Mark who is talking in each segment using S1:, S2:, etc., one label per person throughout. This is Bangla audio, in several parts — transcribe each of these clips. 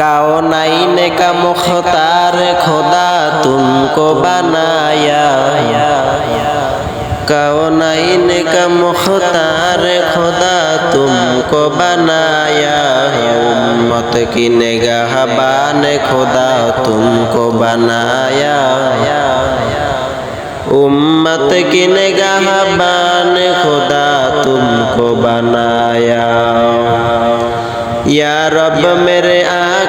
S1: কাও নাই নেকা মুখতার খোদা তুমকো বানায়া। কাও নাই নেকা মুখতার খোদা তুমকো বানায়া। উম্মত কি নেগা হাবান খোদা তুমক বানায়া। উম্মত কি নেগা হাবান খোদা তুমক বানায়া। ইয়া রব মেরে আ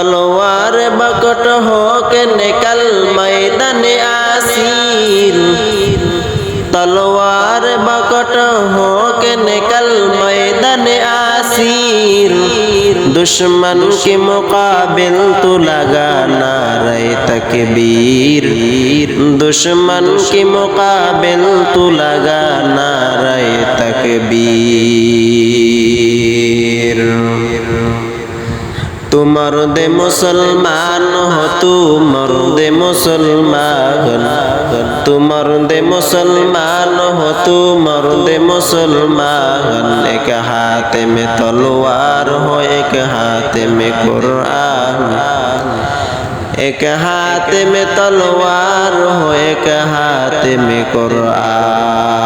S1: তলোয়ার বকট হোক নেকাল ময়দানে আসির তলোয়ার বকট হোক নেকাল ময়দানে আসির দুশ্মন के मुकाबिल तो লাগানা रे तकबीर দুশ্মন के मुकाबिल तो লাগানা रे तकबीर تو مرد مسلمان ہو تو مرد مسلمان تو مرد مسلمان ہو تو مرد مسلمان ایک ہاتھ میں تلوار ہو ایک ہاتھ میں قرآن ایک ہاتھ میں تلوار ہو ایک ہاتھ میں قرآن